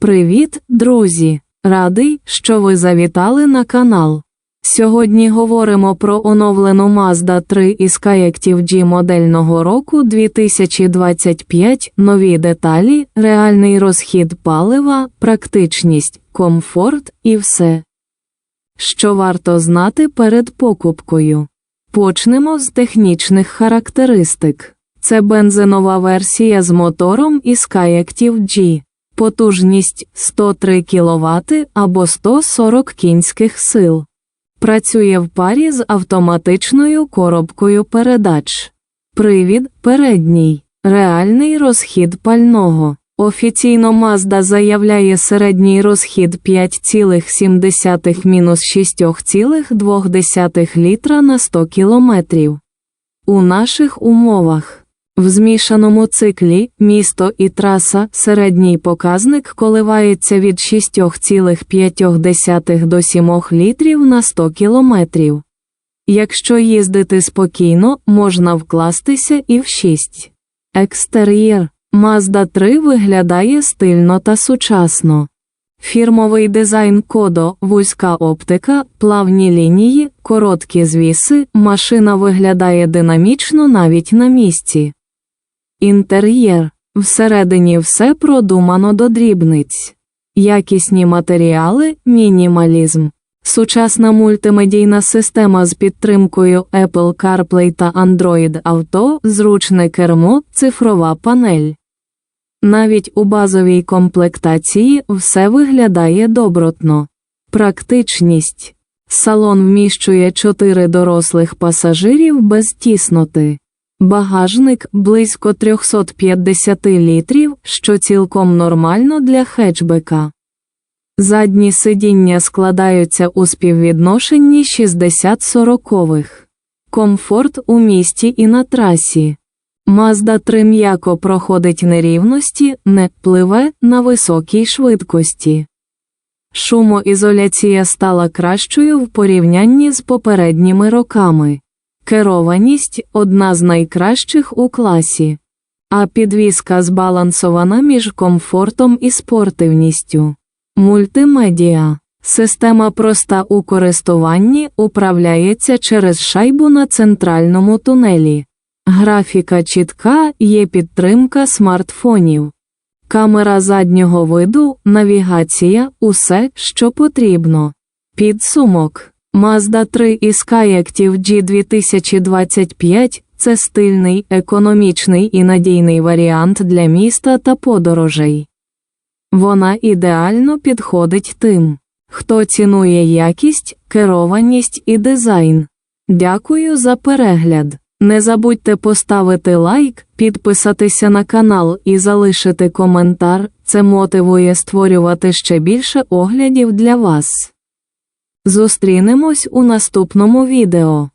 Привіт, друзі! Радий, що ви завітали на канал. Сьогодні говоримо про оновлену Mazda 3 із Kayactiv G модельного року 2025, нові деталі, реальний розхід палива, практичність, комфорт і все. Що варто знати перед покупкою. Почнемо з технічних характеристик. Це бензинова версія з мотором із Kayactiv G. Потужність 103 кВт або 140 кінських сил. Працює в парі з автоматичною коробкою передач. Привід передній. Реальний розхід пального. Офіційно Mazda заявляє середній розхід 5,7-6,2 літра на 100 км. У наших умовах. В змішаному циклі місто і траса середній показник коливається від 6,5 до 7 літрів на 100 км. Якщо їздити спокійно, можна вкластися і в 6. Екстер'єр Mazda 3 виглядає стильно та сучасно. Фірмовий дизайн кодо, вузька оптика, плавні лінії, короткі звіси, машина виглядає динамічно навіть на місці. Інтер'єр. Всередині все продумано до дрібниць. Якісні матеріали, мінімалізм. Сучасна мультимедійна система з підтримкою Apple CarPlay та Android Auto, зручне кермо, цифрова панель. Навіть у базовій комплектації все виглядає добротно. Практичність. Салон вміщує 4 дорослих пасажирів без тісноти. Багажник близько 350 літрів, що цілком нормально для хетчбека. Задні сидіння складаються у співвідношенні 60-40. Комфорт у місті і на трасі. Mazda 3 м'яко проходить нерівності, не пливе на високій швидкості. Шумоізоляція стала кращою в порівнянні з попередніми роками. Керованість одна з найкращих у класі, а підвізка збалансована між комфортом і спортивністю. Мультимедіа. Система проста у користуванні управляється через шайбу на центральному тунелі. Графіка чітка, є підтримка смартфонів. Камера заднього виду, навігація, усе, що потрібно. Підсумок. Mazda 3 із Kayactiv G 2025 це стильний, економічний і надійний варіант для міста та подорожей. Вона ідеально підходить тим, хто цінує якість, керованість і дизайн. Дякую за перегляд. Не забудьте поставити лайк, підписатися на канал і залишити коментар, це мотивує створювати ще більше оглядів для вас. Зустрінемось у наступному відео.